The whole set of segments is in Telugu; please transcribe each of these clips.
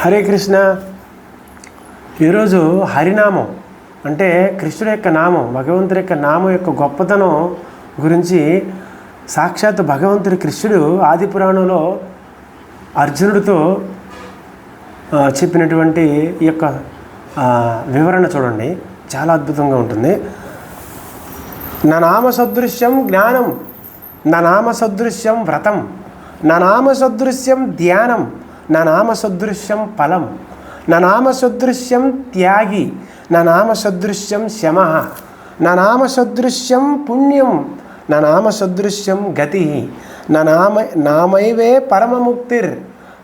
హరే కృష్ణ. ఈరోజు హరినామం అంటే కృష్ణుడి యొక్క నామం భగవంతుడి యొక్క నామం యొక్క గొప్పతనం గురించి సాక్షాత్ భగవంతుడి కృష్ణుడు ఆది పురాణంలో అర్జునుడితో చెప్పినటువంటి ఈ యొక్క వివరణ చూడండి. చాలా అద్భుతంగా ఉంటుంది. నా నామ సదృశ్యం జ్ఞానం నా నామ సదృశ్యం వ్రతం నా నామ సదృశ్యం ధ్యానం నా నామ సదృశ్యం ఫలం. నా నామ సదృశ్యం త్యాగి. నా నామ సదృశ్యం శమ. నా నామ సదృశ్యం పుణ్యం. నా నామ సదృశ్యం గతి. నా నామ నామైవే పరమముక్తిర్.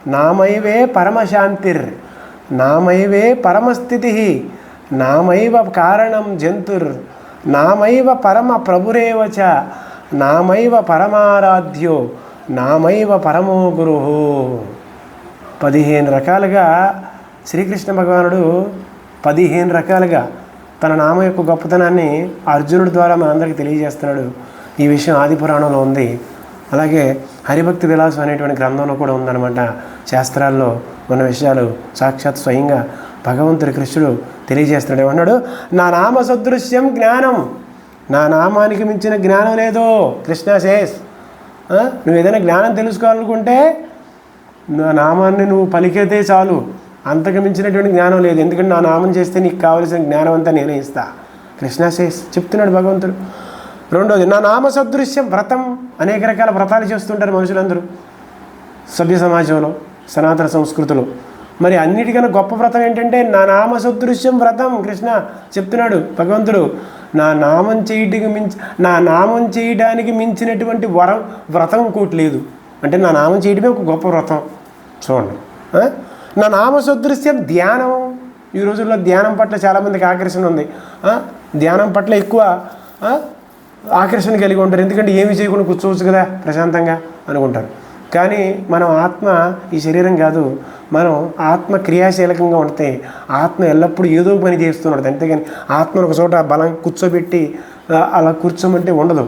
నామైవే పరమశాంతిర్. నామైవే పరమస్థితి. నామైవ కారణం జంతుర్. నామైవ పరమ ప్రభురేవచ నామైవ పరమారాధ్యో. నామైవ పరమో గురు. పదిహేను రకాలుగా శ్రీకృష్ణ భగవానుడు పదిహేను రకాలుగా తన నామ యొక్క గొప్పతనాన్ని అర్జునుడి ద్వారా మనందరికీ తెలియజేస్తున్నాడు. ఈ విషయం ఆది పురాణంలో ఉంది. అలాగే హరిభక్తి విలాసం అనేటువంటి గ్రంథంలో కూడా ఉందన్నమాట. శాస్త్రాల్లో ఉన్న విషయాలు సాక్షాత్ స్వయంగా భగవంతుడి కృష్ణుడు తెలియజేస్తున్నాడు. ఏమన్నాడు? నా నామ సదృశ్యం జ్ఞానం. నా నామానికి మించిన జ్ఞానం లేదో కృష్ణ శేష్. నువ్వు ఏదైనా జ్ఞానం తెలుసుకోవాలనుకుంటే నా నామాన్ని నువ్వు పలికితే చాలు. అంతకు మించినటువంటి జ్ఞానం లేదు. ఎందుకంటే నా నామం చేస్తే నీకు కావలసిన జ్ఞానం అంతా నేనే ఇస్తా. కృష్ణ శేష్ చెప్తున్నాడు భగవంతుడు. రెండోది నా నామ సదృశ్యం వ్రతం. అనేక రకాల వ్రతాలు చేస్తుంటారు మనుషులందరూ. సభ్య సమాజంలో సనాతన సంస్కృతిలో. మరి అన్నిటికన్నా గొప్ప వ్రతం ఏంటంటే నా నామ సదృశ్యం వ్రతం. కృష్ణ చెప్తున్నాడు భగవంతుడు నా నామం చేయడానికి మించి నా నామం చేయడానికి మించినటువంటి వరం వ్రతం ఇంకోటి లేదు. అంటే నా నామం చేయడమే ఒక గొప్ప వ్రతం. చూడండి. నా నామ సదృశ్యం ధ్యానం. ఈ రోజుల్లో ధ్యానం పట్ల చాలామందికి ఆకర్షణ ఉంది. ధ్యానం పట్ల ఎక్కువ ఆకర్షణ కలిగి ఉంటారు. ఎందుకంటే ఏమి చేయకుండా కూర్చోవచ్చు కదా ప్రశాంతంగా అనుకుంటారు. కానీ మనం ఆత్మ ఈ శరీరం కాదు. మనం ఆత్మ క్రియాశీలకంగా ఉంటే ఆత్మ ఎల్లప్పుడూ ఏదో పని చేస్తున్నాడు అంతేగాని ఆత్మను ఒక చోట బలం కూర్చోబెట్టి అలా కూర్చోమంటే ఉండదు.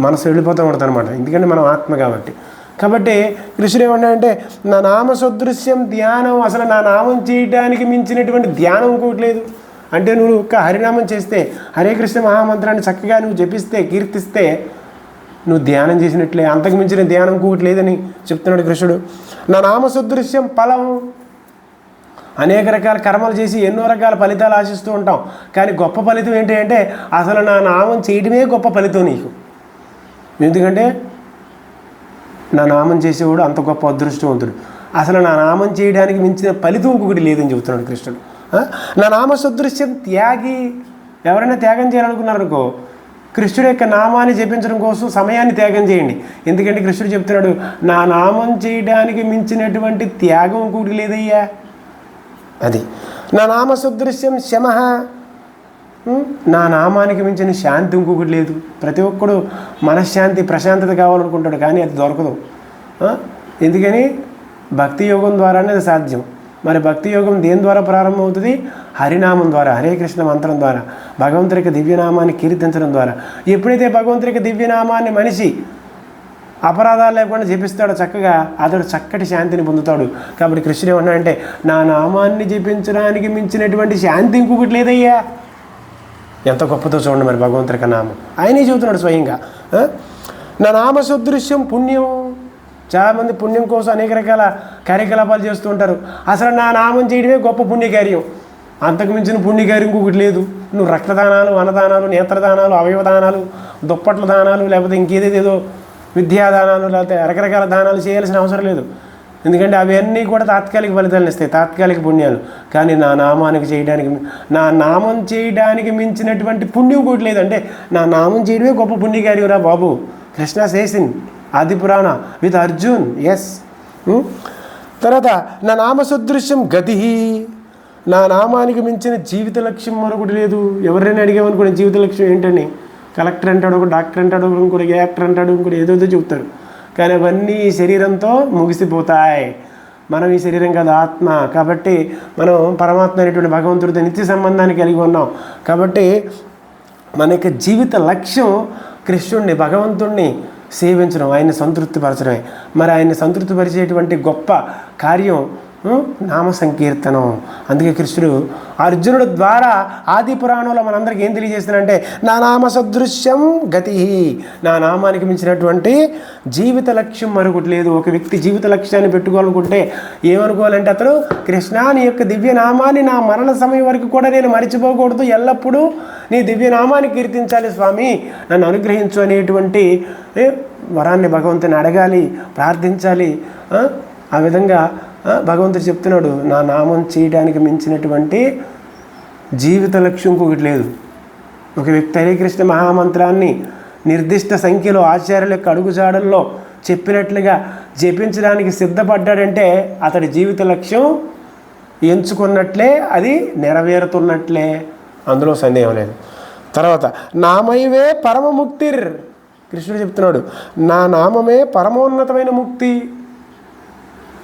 మనసు వెళ్ళిపోతూ ఉంటుంది అనమాట ఎందుకంటే మనం ఆత్మ కాబట్టి. కాబట్టి కృష్ణుడు ఏమన్నాడంటే నా నామ సదృశ్యం ధ్యానం అసలు నా నామం చేయడానికి మించినటువంటి ధ్యానం ఇంకోటి లేదు. అంటే నువ్వు ఒక్క హరినామం చేస్తే హరే కృష్ణ మహామంత్రాన్ని చక్కగా నువ్వు జపిస్తే కీర్తిస్తే నువ్వు ధ్యానం చేసినట్లే. అంతకు మించిన ధ్యానం ఇంకొకటి లేదని చెప్తున్నాడు కృష్ణుడు. నా నామ సదృశ్యం ఫలం. అనేక రకాల కర్మలు చేసి ఎన్నో రకాల ఫలితాలు ఆశిస్తూ ఉంటాం. కానీ గొప్ప ఫలితం ఏంటి అంటే అసలు నా నామం చేయడమే గొప్ప ఫలితం నీకు. ఎందుకంటే నా నామం చేసేవాడు అంత గొప్ప అదృష్టవంతుడు. అసలు నా నామం చేయడానికి మించిన ఫలితం ఇంకొకటి లేదని చెబుతున్నాడు కృష్ణుడు. నా నామ సదృశ్యం త్యాగి ఎవరైనా త్యాగం చేయాలనుకున్నారనుకో కృష్ణుడు యొక్క నామాన్ని జపించడం కోసం సమయాన్ని త్యాగం చేయండి. ఎందుకంటే కృష్ణుడు చెప్తున్నాడు నా నామం చేయడానికి మించినటువంటి త్యాగం ఇంకొకటి లేదయ్యా. అది. నా నామ సదృశ్యం శమ నా నామానికి మించిన శాంతి ఇంకొకటి లేదు. ప్రతి ఒక్కడు మనశ్శాంతి ప్రశాంతత కావాలనుకుంటాడు కానీ అది దొరకదు. ఎందుకని? భక్తి యోగం ద్వారానే అది సాధ్యం. మరి భక్తి యోగం దేని ద్వారా ప్రారంభమవుతుంది? హరినామం ద్వారా హరే కృష్ణ మంత్రం ద్వారా భగవంతుడికి దివ్యనామాన్ని కీర్తించడం ద్వారా. ఎప్పుడైతే భగవంతుడికి దివ్యనామాన్ని మనిషి అపరాధాలు లేకుండా జపిస్తాడో చక్కగా అతడు చక్కటి శాంతిని పొందుతాడు. కాబట్టి కృష్ణుడు ఏమన్నాడంటే నా నామాన్ని జపించడానికి మించినటువంటి శాంతి ఇంకొకటి లేదయ్యా. ఎంత గొప్పతో చూడండి మరి భగవంతుడి యొక్క నామం. ఆయనే చెబుతున్నాడు స్వయంగా నా నామ సదృశ్యం పుణ్యం చాలామంది పుణ్యం కోసం అనేక రకాల కార్యకలాపాలు చేస్తూ ఉంటారు. అసలు నా నామం చేయడమే గొప్ప పుణ్యకార్యం. అంతకు మించిన పుణ్యకార్యం ఇంకొకటి లేదు. నువ్వు రక్తదానాలు అన్నదానాలు నేత్రదానాలు అవయవదానాలు దుప్పట్ల దానాలు లేకపోతే ఇంకేదేదేదో విద్యాదానాలు లేకపోతే రకరకాల దానాలు చేయాల్సిన అవసరం లేదు. ఎందుకంటే అవన్నీ కూడా తాత్కాలిక ఫలితాలను ఇస్తాయి తాత్కాలిక పుణ్యాలు. కానీ నా నామానికి చేయడానికి నా నామం చేయడానికి మించినటువంటి పుణ్యం కూడా లేదంటే నా నామం చేయడమే గొప్ప పుణ్యకార్యం బాబు. కృష్ణ శేసిన్ ఆది పురాణ విత్ అర్జున్ ఎస్ తర్వాత నా నామ సదృశ్యం గతి. నా నామానికి మించిన జీవిత లక్ష్యం మరొకటి లేదు. ఎవరైనా అడిగామనుకోండి జీవిత లక్ష్యం ఏంటని? కలెక్టర్ అంటాడు ఒక డాక్టర్ అంటాడు ఇంకోటి యాక్టర్ అంటాడు ఇంకోటి ఏదోదో చెబుతాడు కానీ అవన్నీ ఈ శరీరంతో ముగిసిపోతాయి. మనం ఈ శరీరం కాదు ఆత్మ. కాబట్టి మనం పరమాత్మ అనేటువంటి భగవంతుడితో నిత్య సంబంధాన్ని కలిగి ఉన్నాం. కాబట్టి మన యొక్క జీవిత లక్ష్యం కృష్ణుడిని భగవంతుణ్ణి సేవించడం ఆయన్ని సంతృప్తిపరచడమే. మరి ఆయన్ని సంతృప్తిపరిచేటువంటి గొప్ప కార్యం నామ సంకీర్తనం. అందుకే కృష్ణుడు అర్జునుడు ద్వారా ఆది పురాణంలో మనందరికీ ఏం తెలియజేస్తున్నాడంటే నా నామ సదృశ్యం గతి. నా నామానికి మించినటువంటి జీవిత లక్ష్యం మరొకటి లేదు. ఒక వ్యక్తి జీవిత లక్ష్యాన్ని పెట్టుకోవాలనుకుంటే ఏమనుకోవాలంటే అతను కృష్ణ నీ యొక్క దివ్య నామాన్ని నా మరణ సమయం వరకు కూడా నేను మరిచిపోకూడదు. ఎల్లప్పుడూ నీ దివ్య నామాన్ని కీర్తించాలి స్వామి. నన్ను అనుగ్రహించు అనేటువంటి వరాన్ని భగవంతుని అడగాలి ప్రార్థించాలి. ఆ? విధంగా భగవంతుడు చెప్తున్నాడు నా నామం చేయడానికి మించినటువంటి జీవిత లక్ష్యం ఇంకొకటి లేదు. ఒక వ్యక్తి హరికృష్ణ మహామంత్రాన్ని నిర్దిష్ట సంఖ్యలో ఆచార్యుల యొక్క అడుగుజాడల్లో చెప్పినట్లుగా జపించడానికి సిద్ధపడ్డాడంటే అతడి జీవిత లక్ష్యం ఎంచుకున్నట్లే అది నెరవేరుతున్నట్లే. అందులో సందేహం లేదు. తర్వాత నామైవే పరమముక్తిర్. కృష్ణుడు చెప్తున్నాడు నా నామమే పరమోన్నతమైన ముక్తి.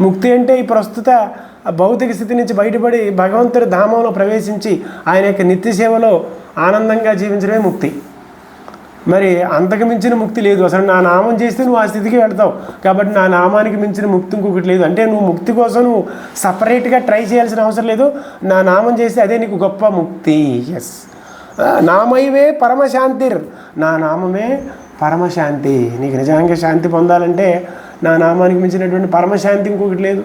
ముక్తి అంటే ఈ ప్రస్తుత భౌతిక స్థితి నుంచి బయటపడి భగవంతుడి ధామంలో ప్రవేశించి ఆయన యొక్క నిత్య సేవలో ఆనందంగా జీవించడమే ముక్తి. మరి అంతకు మించిన ముక్తి లేదు. అసలు నా నామం చేస్తే నువ్వు ఆ స్థితికి వెళ్తావు. కాబట్టి నా నామానికి మించిన ముక్తి ఇంకొకటి లేదు. అంటే నువ్వు ముక్తి కోసం నువ్వు సపరేట్గా ట్రై చేయాల్సిన అవసరం లేదు. నా నామం చేస్తే అదే నీకు గొప్ప ముక్తి. ఎస్ నామైవే పరమశాంతిర్. నా నామమే పరమశాంతి. నీకు నిజంగా శాంతి పొందాలంటే నా నామానికి మించినటువంటి పరమశాంతి ఇంకొకటి లేదు.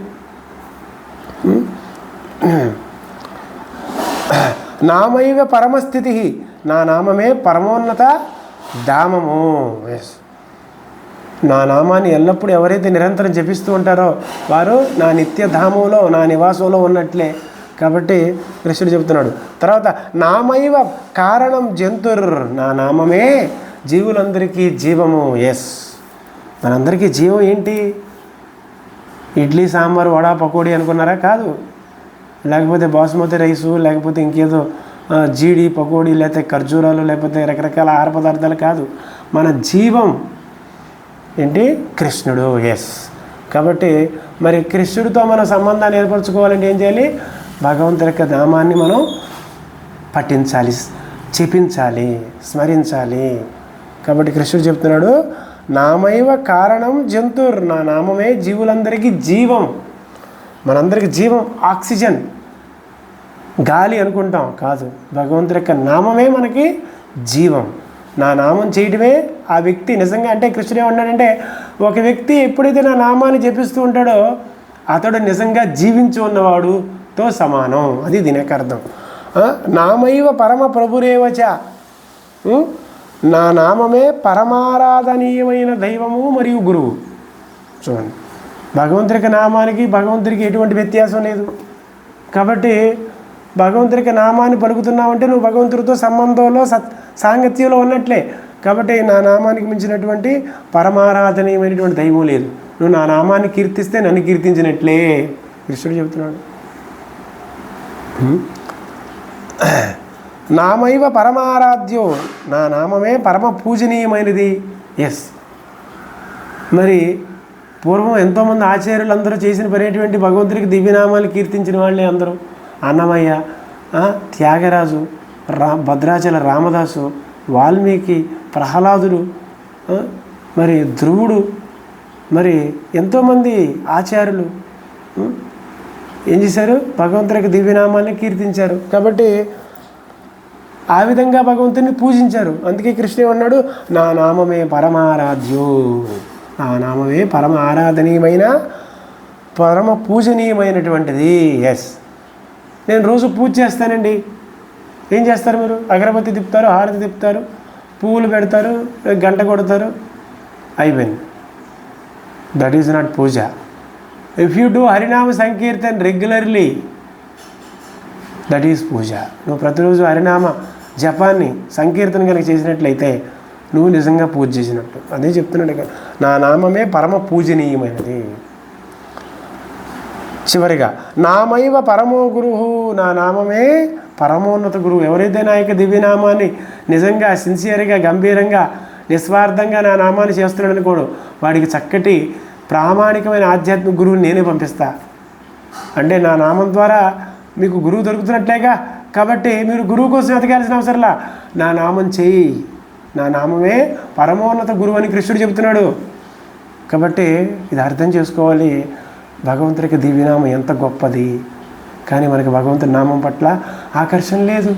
నామైవ పరమస్థితి నా నామమే పరమోన్నత ధామము. ఎస్ నా నామాన్ని ఎల్లప్పుడూ ఎవరైతే నిరంతరం జపిస్తూ ఉంటారో వారు నా నిత్యధామంలో నా నివాసంలో ఉన్నట్లే. కాబట్టి కృష్ణుడు చెబుతున్నాడు. తర్వాత నామైవ కారణం జంతుర్ నా నామమే జీవులందరికీ జీవము. ఎస్ మనందరికీ జీవం ఏంటి? ఇడ్లీ సాంబార్ వడ పకోడీ అనుకున్నారా? కాదు. లేకపోతే బాస్మతి రైసు లేకపోతే ఇంకేదో జీడి పకోడీ లేకపోతే ఖర్జూరాలు లేకపోతే రకరకాల ఆహార పదార్థాలు కాదు. మన జీవం ఏంటి? కృష్ణుడు. ఎస్ కాబట్టి మరి కృష్ణుడితో మన సంబంధాన్ని ఏర్పరచుకోవాలంటే ఏం చేయాలి? భగవంతుడి యొక్క నామాన్ని మనం పఠించాలి చెప్పించాలి స్మరించాలి. కాబట్టి కృష్ణుడు చెప్తున్నాడు నామైవ కారణం జంతుర్. నా నామమే జీవులందరికీ జీవం. మనందరికీ జీవం ఆక్సిజన్. గాలి అనుకుంటాం కాదు. భగవంతుడి యొక్క నామమే మనకి జీవం. నా నామం చేయడమే ఆ వ్యక్తి నిజంగా అంటే కృష్ణుడు ఏమన్నాడంటే ఒక వ్యక్తి ఎప్పుడైతే నా నామాన్ని జపిస్తూ ఉంటాడో అతడు నిజంగా జీవించి ఉన్నవాడుతో సమానం. అది దీని యొక్క అర్థం. నామైవ పరమ ప్రభురేవచ. నా నామమే పరమారాధనీయమైన దైవము మరియు గురువు. చూడండి. భగవంతుడికి నామానికి భగవంతుడికి ఎటువంటి వ్యత్యాసం లేదు. కాబట్టి భగవంతుడికి నామాన్ని పలుకుతున్నావంటే నువ్వు భగవంతుడితో సంబంధంలో సత్ సాంగత్యంలో ఉన్నట్లే. కాబట్టి నా నామానికి మించినటువంటి పరమారాధనీయమైనటువంటి దైవం లేదు. నువ్వు నా నామాన్ని కీర్తిస్తే నన్ను కీర్తించినట్లే కృష్ణుడు చెబుతున్నాడు. నామైవ పరమారాధ్యో నా నామమే పరమ పూజనీయమైనది. ఎస్ మరి పూర్వం ఎంతోమంది ఆచార్యులు అందరూ చేసిన పనేటువంటి భగవంతుడికి దివ్యనామాలు కీర్తించిన వాళ్ళే అందరూ. అన్నమయ్య త్యాగరాజు రా భద్రాచల రామదాసు వాల్మీకి ప్రహ్లాదుడు మరి ధ్రువుడు మరి ఎంతోమంది ఆచార్యులు ఏం చేశారు? భగవంతుడికి దివ్యనామాన్ని కీర్తించారు. కాబట్టి ఆ విధంగా భగవంతుని పూజించారు. అందుకే కృష్ణ అన్నాడు నా నామమే పరమారాధ్యో. నా నామమే పరమ ఆరాధనీయమైన పరమ పూజనీయమైనటువంటిది. ఎస్ నేను రోజు పూజ చేస్తానండి. ఏం చేస్తారు మీరు? అగరబత్తి తిప్పుతారు హారతి తిప్పుతారు పువ్వులు పెడతారు గంట కొడతారు. అయిపోయింది. That is not puja. If you do harinama sankirtan regularly that is puja. నువ్వు ప్రతిరోజు హరినామ జపాన్ని సంకీర్తన కలిగి చేసినట్లయితే నువ్వు నిజంగా పూజ చేసినట్టు. అదే చెప్తున్నాడు నా నామమే పరమ పూజనీయమైనది. చివరిగా నామైవ పరమో గురువు నా నామమే పరమోన్నత గురువు. ఎవరైతే నా యొక్క దివ్యనామాన్ని నిజంగా సిన్సియర్గా గంభీరంగా నిస్వార్థంగా నా నామాన్ని చేస్తున్నాడు అనుకోడు వాడికి చక్కటి ప్రామాణికమైన ఆధ్యాత్మిక గురువుని నేనే పంపిస్తా. అంటే నా నామం ద్వారా మీకు గురువు దొరుకుతున్నట్లేగా కాబట్టి మీరు గురువు కోసం వెతకాల్సిన అవసరంలా? నా నామం చేయి. నా నామమే పరమోన్నత గురువు అని కృష్ణుడు చెబుతున్నాడు. కాబట్టి ఇది అర్థం చేసుకోవాలి. భగవంతుడికి దివ్యనామం ఎంత గొప్పది. కానీ మనకి భగవంతుడి నామం పట్ల ఆకర్షణ లేదు.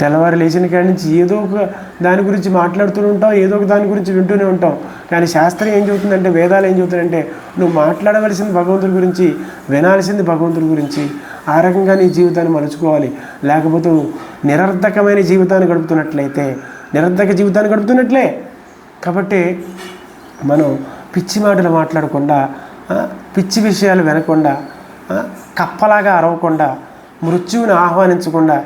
తెల్లవారు లేచిన కాడి నుంచి ఏదో ఒక దాని గురించి మాట్లాడుతూనే ఉంటాం ఏదో ఒక దాని గురించి వింటూనే ఉంటాం. కానీ శాస్త్రం ఏం చెబుతుందంటే వేదాలు ఏం చెబుతుందంటే నువ్వు మాట్లాడవలసింది భగవంతుడి గురించి వినాల్సింది భగవంతుడి గురించి ఆ రకంగా నీ జీవితాన్ని మలుచుకోవాలి. లేకపోతే నిరర్ధకమైన జీవితాన్ని గడుపుతున్నట్లయితే నిరర్ధక జీవితాన్ని గడుపుతున్నట్లే. కాబట్టి మనం పిచ్చి మాటలు మాట్లాడకుండా పిచ్చి విషయాలు వినకుండా కప్పలాగా అరవకుండా మృత్యువుని ఆహ్వానించకుండా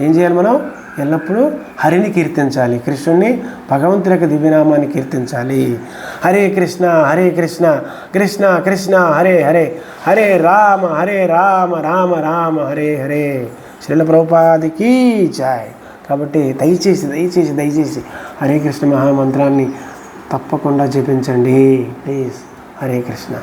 ఏం చేయాలి మనం? ఎల్లప్పుడూ హరిని కీర్తించాలి. కృష్ణుణ్ణి భగవంతుని యొక్క దివ్యనామాన్ని కీర్తించాలి. హరే కృష్ణ హరే కృష్ణ కృష్ణ కృష్ణ హరే హరే హరే రామ హరే రామ రామ రామ హరే హరే. శ్రీల ప్రభుపాదికి జాయ్. కాబట్టి దయచేసి దయచేసి దయచేసి హరే కృష్ణ మహామంత్రాన్ని తప్పకుండా జపించండి. ప్లీజ్. హరే కృష్ణ.